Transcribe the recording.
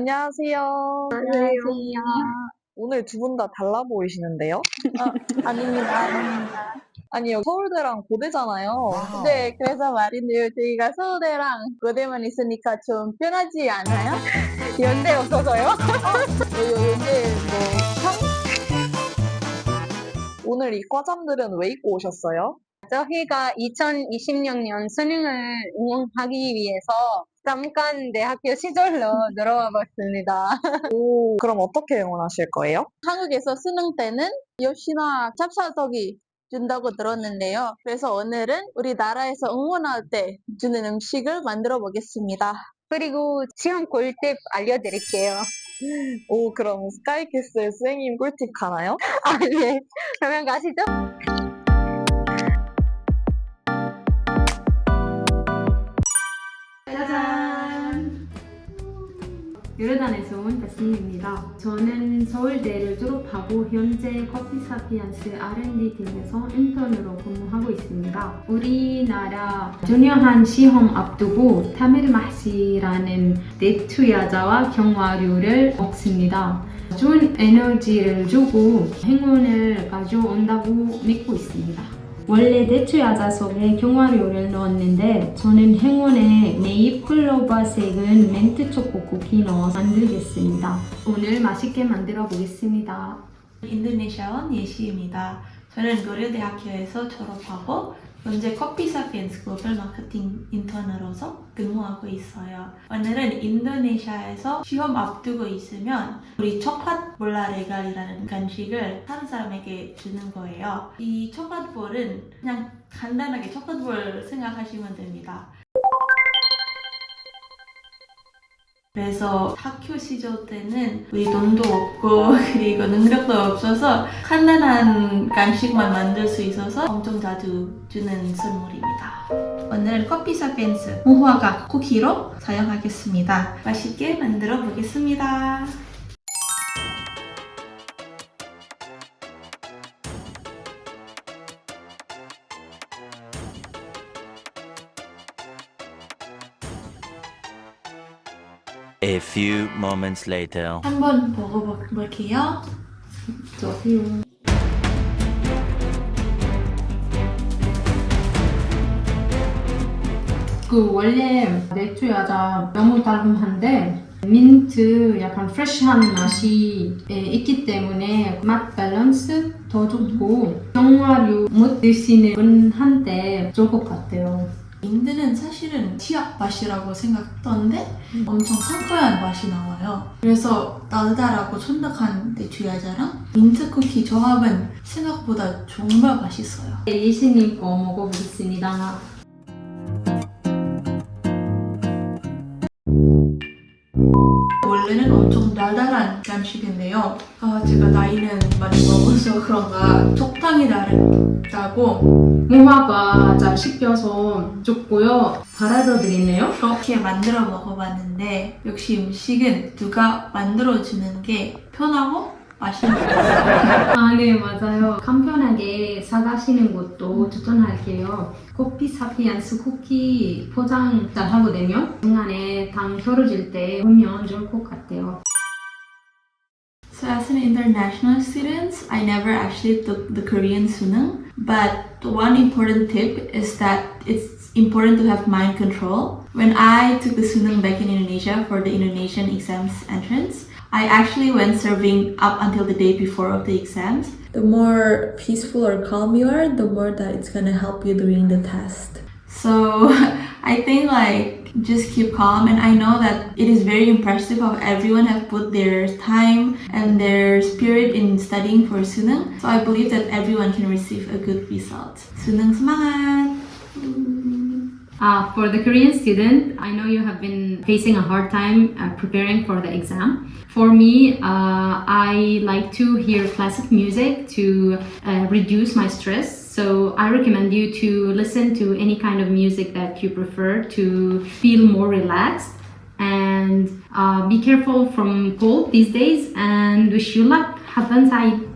안녕하세요. 안녕하세요. 오늘 두 분 다 달라 보이시는데요? 아 닙니다, 아닙니다. 아니, 여기 서울대랑 고대잖아요. 네, 그래서 말인데요. 저희가 서울대랑 고대만 있으니까 좀 편하지 않아요? 연대 없어서요? 요- 요- 요게 뭐, 상? 오늘 이 과잠들은 왜 입고 오셨어요? 저희가 2020년 수능을 응원하기 위해서 잠깐 대학교 시절로 들어와 봤습니다. 오, 그럼 어떻게 응원하실 거예요? 한국에서 수능 때는 역시나 찹쌀떡이 준다고 들었는데요. 그래서 오늘은 우리나라에서 응원할 때 주는 음식을 만들어 보겠습니다. 그리고 시험 꿀팁 알려드릴게요. 오, 그럼 스카이캐슬 수행님 꿀팁 가나요? 아, 네. 그러면 가시죠. 요르단에서 온 다스입니다. 저는 서울대를 졸업하고 현재 커피사피언스 R&D 팀에서 인턴으로 근무하고 있습니다. 우리나라 중요한 시험 앞두고 타미르마시라는 대투야자와 경화류를 먹습니다. 좋은 에너지를 주고 행운을 가져온다고 믿고 있습니다. 원래 대추야자 속에 경화료를 넣었는데 저는 행운의 네잎 클로버 색은 멘트 초코 쿠키 넣어 만들겠습니다. 오늘 맛있게 만들어 보겠습니다. 인도네시아원 예시입니다. 저는 고려대학교에서 졸업하고 현재 커피사피엔스 글로벌 마케팅 인턴으로서 근무하고 있어요. 오늘은 인도네시아에서 시험 앞두고 있으면 우리 초콜릿 몰라 레갈이라는 간식을 다른 사람에게 주는 거예요. 이 초콜릿 볼은 그냥 간단하게 초콜릿 볼 생각하시면 됩니다. 그래서 학교 시절 때는 우리 돈도 없고 그리고 능력도 없어서 간단한 간식만 만들 수 있어서 엄청 자주 주는 선물입니다. 오늘 커피 사펜스 무화과 쿠키로 사용하겠습니다. 맛있게 만들어 보겠습니다. A few moments later. 한번 먹어볼게요. 좋아요. 그 원래 대추야자 너무 달콤한데 민트 약간 프레시한 맛이 예, 있기 때문에 맛 밸런스 더 좋고 경화류 못 드시는 분한테 좋을 것 같아요. 민트는 사실은 치약 맛이라고 생각했던데 엄청 상쾌한 맛이 나와요. 그래서 달달하고 쫀득한 대추야자랑 민트 쿠키 조합은 생각보다 정말 맛있어요. 예시님 거 먹어보겠습니다. 원래는 엄청 달달한 간식인데요. 아, 제가 나이는 많이 먹어서 그런가 적당히 다르다고 무화과 잘 씹혀서 좋고요. 달아서 드리네요. 그렇게 만들어 먹어봤는데 역시 음식은 누가 만들어주는 게 편하고 맛있는 것 같아요. 아, 네, 맞아요. 간편하게 사가시는 것도 추천할게요. 커피 사피언스 쿠키 포장 잘 하거든요. 중간에 당 떨어질 때 보면 좋을 것 같아요. So as an international student, I never actually took the Korean Sunang, but one important tip is that it's important to have mind control. When I took the Sunang back in Indonesia for the Indonesian exams entrance, I actually went serving up until the day before of the exams. The more peaceful or calm you are, the more that it's gonna help you during the test. So I think like just keep calm and I know that it is very impressive how everyone have put their time and their spirit in studying for Sunang. So I believe that everyone can receive a good result. Sunang semangat! Uh, for the Korean student, I know you have been facing a hard time uh, preparing for the exam. For me, uh, I like to hear classic music to uh, reduce my stress. So I recommend you to listen to any kind of music that you prefer to feel more relaxed. And uh, be careful from cold these days. And wish you luck. Have fun, side.